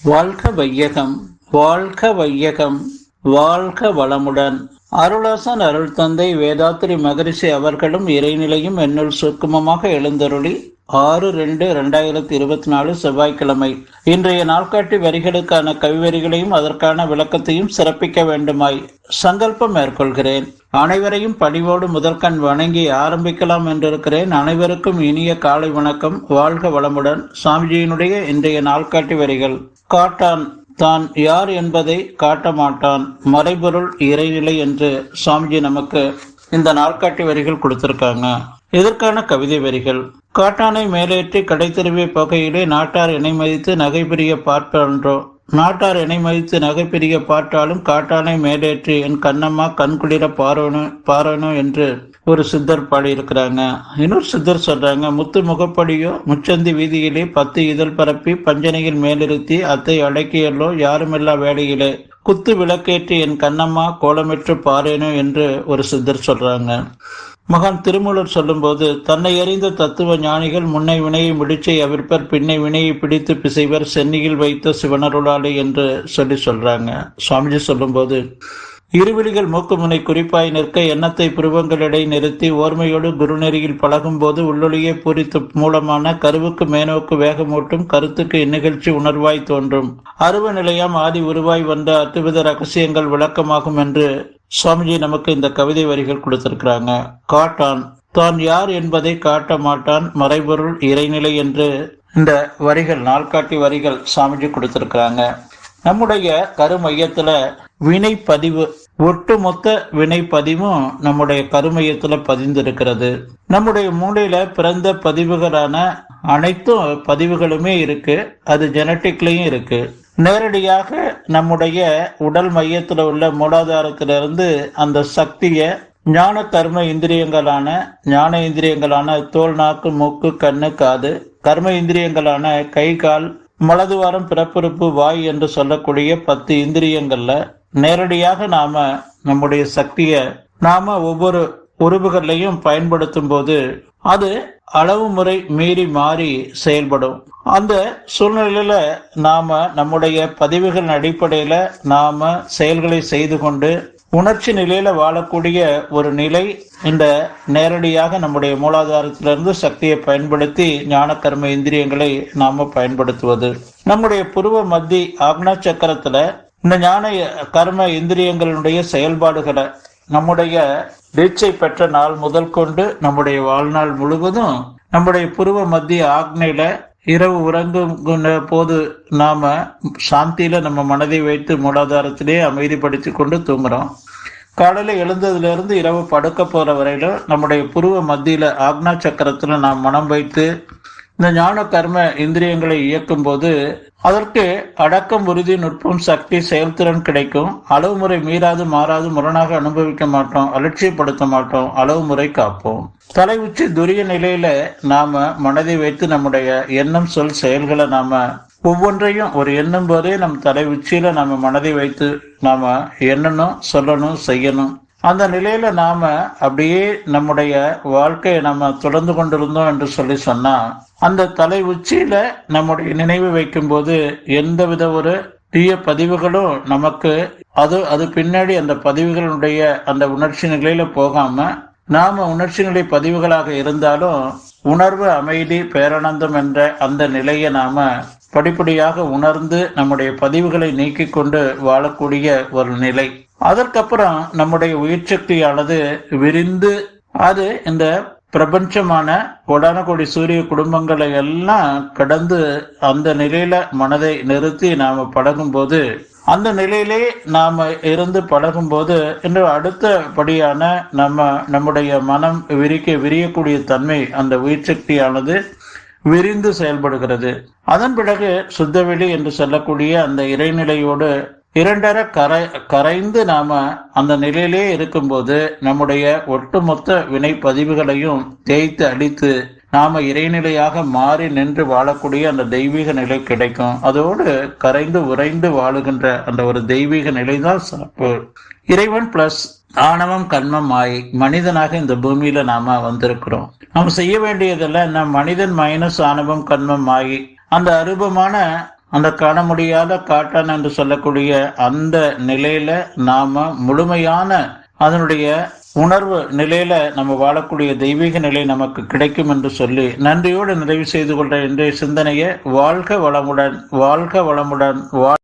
வாழ்க வையகம் வாழ்க வையகம் வாழ்க வளமுடன். அருளாசன் அருள் தந்தை வேதாத்திரி மகரிஷி அவர்களும் இறைநிலையும் என்னுள் சுக்குமமாக எழுந்தருளி ஆறு ரெண்டு ரெண்டாயிரத்தி இருபத்தி நாலு செவ்வாய்க்கிழமை. இன்றைய நாள்காட்டி வரிகளுக்கான கவிவரிகளையும் அதற்கான விளக்கத்தையும் சிறப்பிக்க வேண்டுமாய் சங்கல்பம் மேற்கொள்கிறேன். அனைவரையும் பணிவோடு முதற்கண் வணங்கி ஆரம்பிக்கலாம் என்றிருக்கிறேன். அனைவருக்கும் இனிய காலை வணக்கம். வாழ்க வளமுடன். சாமிஜியினுடைய இன்றைய நாள்காட்டி வரிகள். காட்டான் தான் யார் என்பதை காட்ட மாட்டான். மறைபொருள் இறைநிலை என்று சுவாமிஜி நமக்கு இந்த நாள்காட்டி வரிகள் கொடுத்திருக்காங்க. இதற்கான கவிதை வரிகள்? காட்டானை மேலேற்றி கடை திரும்பிய பகையிலே நாட்டார் இணை மதித்து நகை பிரிய பார்ப்பன்றோ? நாட்டார் இணை மதித்து நகை பிரிய பார்த்தாலும் காட்டானை மேலேற்றி என் கண்ணம்மா கண்குளிர பாரோனு பாரோனு என்று ஒரு சித்தர் பாடியிருக்கிறாங்க. இன்னொரு சித்தர் சொல்றாங்க முத்து முகப்படியோ முச்சந்தி வீதியிலே பத்து இதழ் பரப்பி பஞ்சனையில் மேலிருத்தி அத்தை அடக்கியல்லோ யாருமில்லா வேலையிலே? குத்து விளக்கேற்றி என் கண்ணம்மா கோலமிட்டு பாரேனோ என்று ஒரு சித்தர் சொல்றாங்க. மகான் திருமூலர் சொல்லும்போது தன்னை அறிந்த தத்துவ ஞானிகள் முன்னை வினையை முடிச்சை அவிர்ப்பர் பின்னை வினையை பிடித்து பிசைவர் சென்னியில் வைத்த சிவனருளாளி என்று சொல்லி சொல்றாங்க. சுவாமிஜி சொல்லும்போது இருவிழிகள் மூக்குமுனை குறிப்பாய் நிற்க எண்ணத்தை புருவங்களிடை நிறுத்தி ஓர்மையோடு குருநெறியில் பழகும்போது உள்ளொளியே பூரித்து மூலமான கருவுக்கு மேனோக்கு வேகமூட்டும் கருத்துக்கு இந்நிகழ்ச்சி உணர்வாய் தோன்றும். அருவ நிலையம் ஆதி உருவாய் வந்த அத்துவித ரகசியங்கள் விளக்கமாகும் என்று சுவாமிஜி நமக்கு இந்த கவிதை வரிகள் கொடுத்திருக்கிறாங்க. காட்டான் தான் யார் என்பதை காட்ட மாட்டான் மறைபொருள் இறைநிலை என்று இந்த வரிகள் நாள்காட்டி வரிகள் சுவாமிஜி கொடுத்திருக்கிறாங்க. நம்முடைய கருமையத்துல வினை பதிவு ஒட்டுமொத்த வினை பதிவும் நம்முடைய கருமையத்துல பதிந்திருக்கிறது. நம்முடைய மூளையில பிறந்த பதிவுகளான அனைத்தும் பதிவுகளுமே இருக்கு. அது ஜெனட்டிக்லயும் இருக்கு. நேரடியாக நம்முடைய உடல் மையத்தில் உள்ள மூலாதாரத்திலிருந்து அந்த சக்தியை ஞான கர்ம இந்திரியங்களான ஞான இந்திரியங்களான தோல் நாக்கு மூக்கு கண்ணு காது கர்ம இந்திரியங்களான கை கால் மலதுவாரம் பிறப்புறுப்பு வாய் என்று சொல்லக்கூடிய பத்து இந்திரியங்கள்ல நேரடியாக நாம நம்முடைய சக்தியை நாம ஒவ்வொரு உறுப்புகளையும் பயன்படுத்தும் போது அது அளவு முறை மீறி மாறி செயல்படும். அந்த சூழ்நிலையில நாம நம்முடைய பதிவுகளின் அடிப்படையில நாம செயல்களை செய்து கொண்டு உணர்ச்சி நிலையில வாழக்கூடிய ஒரு நிலை இந்த நேரடியாக நம்முடைய மூலாதாரத்திலிருந்து சக்தியை பயன்படுத்தி ஞான கர்ம இந்திரியங்களை நாம பயன்படுத்துவது. நம்முடைய புருவ மத்தி ஆக்னா சக்கரத்துல இந்த ஞான கர்ம இந்திரியங்களுடைய செயல்பாடுகளை நம்முடைய தீட்சை பெற்ற நாள் முதல் கொண்டு நம்முடைய வாழ்நாள் முழுவதும் நம்முடைய புருவ மத்திய ஆக்னையில இரவு உறங்கும் போது நாம சாந்தியில நம்ம மனதை வைத்து மூலாதாரத்திலே அமைதிப்படுத்தி கொண்டு தூங்குறோம். காலையில எழுந்ததுல இருந்து இரவு படுக்க போற வரையில நம்முடைய புருவ மத்தியில ஆக்னா சக்கரத்துல நாம் மனம் வைத்து இந்த ஞான கர்ம இந்திரியங்களை இயக்கும் போது அதற்கு அடக்கம் உறுதி நுட்பம் சக்தி செயல்திறன் கிடைக்கும். அளவு முறை மீறாது மாறாது முரணாக அனுபவிக்க மாட்டோம் அலட்சியப்படுத்த மாட்டோம் அளவு முறை காப்போம். தலை உச்சி துரிய நிலையில நாம மனதை வைத்து நம்முடைய எண்ணம் சொல் செயல்களை நாம ஒவ்வொன்றையும் ஒரு எண்ணம் போதே நம் தலை உச்சியில நம்ம மனதை வைத்து நாம எண்ணணும் சொல்லணும் செய்யணும். அந்த நிலையில நாம அப்படியே நம்முடைய வாழ்க்கையை நம்ம தொடர்ந்து கொண்டிருந்தோம் என்று சொல்லி சொன்னா அந்த தலை உச்சியில நம்முடைய நினைவு வைக்கும் போது எந்தவித ஒரு தீய பதிவுகளும் நமக்கு அது அது பின்னாடி அந்த பதிவுகளுடைய அந்த உணர்ச்சி நிலையில போகாம நாம உணர்ச்சி நிலை பதிவுகளாக இருந்தாலும் உணர்வு அமைதி பேரானந்தம் என்ற அந்த நிலையை நாம படிப்படியாக உணர்ந்து நம்முடைய பதிவுகளை நீக்கிக் கொண்டு வாழக்கூடிய ஒரு நிலை. அதற்கப்புறம் நம்முடைய உயிர் சக்தியானது விரிந்து அது இந்த பிரபஞ்சமான கொடான கோடி சூரிய குடும்பங்களை எல்லாம் கடந்து அந்த நிலையில மனதை நிறுத்தி நாம பழகும் போது அந்த நிலையிலே நாம இருந்து பழகும் போது இன்று அடுத்தபடியான நம்ம நம்முடைய மனம் விரிக்க விரியக்கூடிய தன்மை அந்த உயிர் சக்தியானது விரிந்து செயல்படுகிறது. அதன் பிறகு சுத்தவெளி என்று சொல்லக்கூடிய அந்த இறைநிலையோடு இரண்டரை கரை கரைந்து நாம அந்த நிலையிலே இருக்கும்போது நம்முடைய ஒட்டுமொத்த வினை பதிவுகளையும் தேய்த்து அடித்து நாம இறைநிலையாக மாறி நின்று வாழக்கூடிய அந்த தெய்வீக நிலை கிடைக்கும். அதோடு கரைந்து உறைந்து வாழுகின்ற அந்த ஒரு தெய்வீக நிலை தான் சிறப்பு. இறைவன் பிளஸ் ஆணவம் கண்மம் மாயை மனிதனாக இந்த பூமியில நாம வந்திருக்கிறோம். நாம் செய்ய வேண்டியதெல்லாம் என்ன? மனிதன் மைனஸ் ஆணவம் கண்மம் ஆகி அந்த அருபமான அந்த காண முடியாத காட்டான் என்று சொல்லக்கூடிய அந்த நிலையில நாம முழுமையான அதனுடைய உணர்வு நிலையில நம்ம வாழக்கூடிய தெய்வீக நிலை நமக்கு கிடைக்கும் என்று சொல்லி நன்றியோடு நிறைவு செய்து கொண்ட இன்றைய சிந்தனையை வாழ்க வளமுடன் வாழ்க வளமுடன் வாழ்